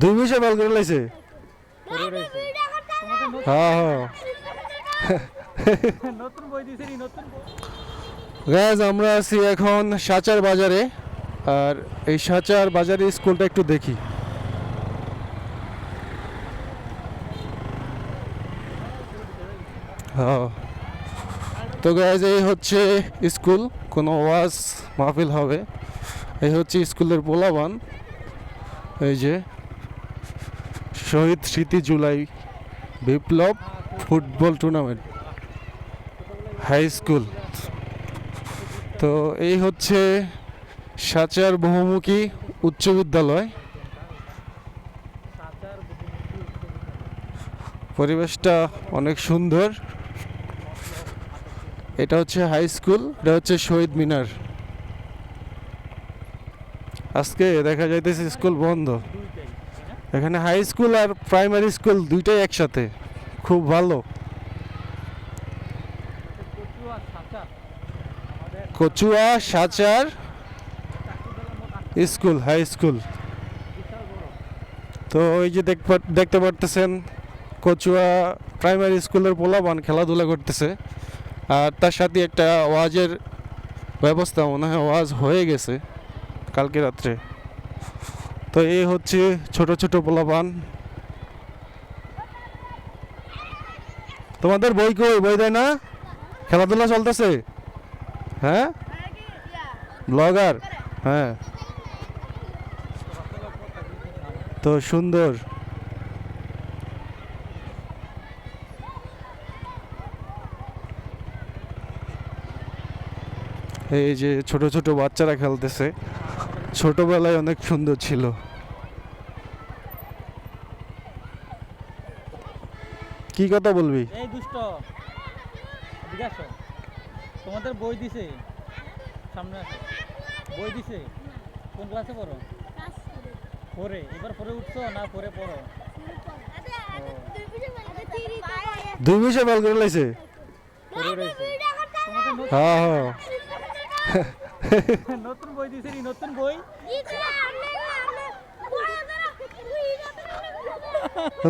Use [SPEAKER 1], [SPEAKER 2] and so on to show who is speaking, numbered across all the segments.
[SPEAKER 1] দুই মিশে বাল করে লাইছে। হ্যাঁ হ্যাঁ। গ্যাস আমরা আছি এখন সাচার বাজারে। আর এই সাচার বাজারে স্কুলটা একটু দেখি। হ্যাঁ। তো গ্যাস এই হচ্ছে স্কুল। কোনো ওয়াজ মাহফিল হবে। এই হচ্ছে স্কুলের পোলাবান। এই যে। শহীদ স্মৃতি জুলাই বিপ্লব ফুটবল টুর্নামেন্ট, হাই স্কুল। তো এই হচ্ছে সাচার বহুমুখী উচ্চ বিদ্যালয়। পরিবেশটা অনেক সুন্দর। এটা হচ্ছে হাই স্কুল, এটা হচ্ছে শহীদ মিনার। আজকে দেখা যাইতেছে স্কুল বন্ধ। এখানে হাই স্কুল আর প্রাইমারি স্কুল দুইটাই একসাথে। খুব ভালো।
[SPEAKER 2] কচুয়া সাঁচা
[SPEAKER 1] সাচার, স্কুল হাই স্কুল তো ওই যে দেখতে পারতেছেন, কচুয়া প্রাইমারি স্কুলের পোলাবান খেলাধুলা করতেছে। আর তার সাথে একটা ওয়াজের ব্যবস্থা মনে হয়, ওয়াজ হয়ে গেছে কালকে রাত্রে। তো এই হচ্ছে ছোট ছোট পোলাপান। তোমাদের বই কই? বই দেয় না? খেলাধুলা চলতেছে? হ্যাঁ? ব্লগার? হ্যাঁ। তো সুন্দর। এই যে ছোট ছোট বাচ্চারা খেলতেছে। ছোটবেলায় অনেক সুন্দর ছিল। কি কথা বলবি?
[SPEAKER 2] এই দুষ্ট তোমাদের বই দিছে। সামনে বই দিছে। কোন ক্লাসে পড়ো? পরে এবার পরে উঠছো না পরে পড়ো?
[SPEAKER 1] দুই মিশে বল করে লাইছে। হ্যাঁ হ্যাঁ।
[SPEAKER 2] নতুন বই দিছে নি নতুন বই।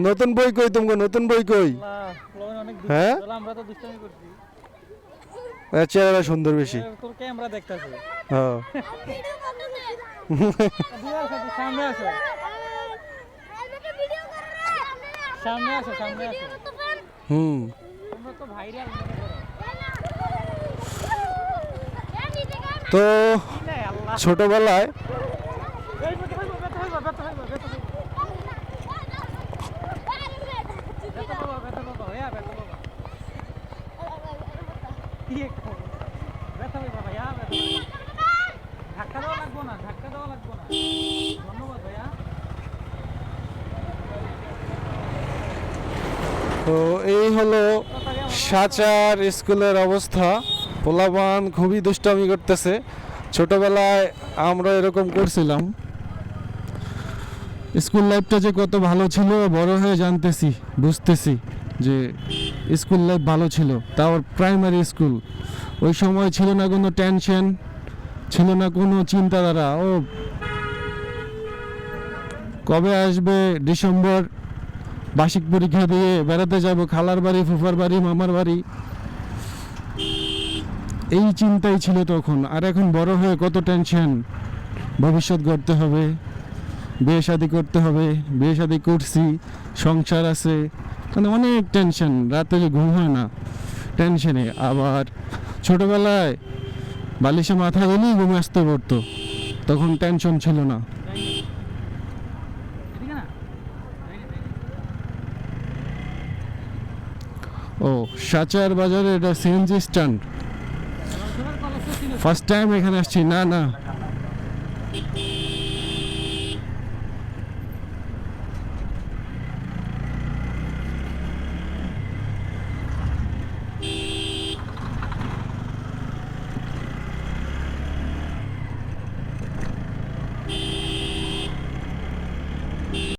[SPEAKER 1] নতুন বই কই তোমাকে? নতুন বই কই। হ্যাঁ?
[SPEAKER 2] আমরা তো দুষ্টামি করছি।
[SPEAKER 1] চেহারা সুন্দর বেশি।
[SPEAKER 2] তোর ক্যামেরা দেখতেছে।
[SPEAKER 1] হ্যাঁ
[SPEAKER 2] সামনে আসো। সামনে আসো সামনে আসো।
[SPEAKER 1] হুম।
[SPEAKER 2] তোমরা তো ভাইরাল ব্যথা হইবো। ধাক্কা দেওয়া লাগবো না ধাক্কা দেওয়া লাগবো না ধন্যবাদ ভাইয়া
[SPEAKER 1] তো এই হলো সাচার স্কুলের অবস্থা পোলাবান খুবই দুষ্টামি করতেছে। ছোটবেলায় আমরা এরকম করছিলাম। স্কুল লাইফটা যে কত ভালো ছিল, বড় হয়ে জানতেছি, বুঝতেছি যে স্কুল লাইফ ভালো ছিল। তাও প্রাইমারি স্কুল ওই সময় ছিল না কোনো টেনশন ছিল না কোনো চিন্তাধারা। ও, কবে আসবে ডিসেম্বর? বার্ষিক পরীক্ষা দিয়ে বেড়াতে যাব, খালার বাড়ি, ফুফার বাড়ি, মামার বাড়ি। এই চিন্তাই ছিল তখন। আর এখন বড় হয়ে কত টেনশন ভবিষ্যৎ গড়তে হবে, বিয়ে শাদি করতে হবে, বিয়ে শাদি করছি, সংসার আছে। মানে অনেক টেনশন রাতে ঘুম হয় না টেনশনে আবার ছোটবেলায় বালিশে মাথা দিলেই ঘুম আসতে পড়তো তখন টেনশন ছিল
[SPEAKER 2] না।
[SPEAKER 1] ও, সাচার বাজারে এটা সিএনজি স্ট্যান্ড
[SPEAKER 2] সবার কলেজ তো ছিল
[SPEAKER 1] ফার্স্ট টাইম এখানে আসছি না না।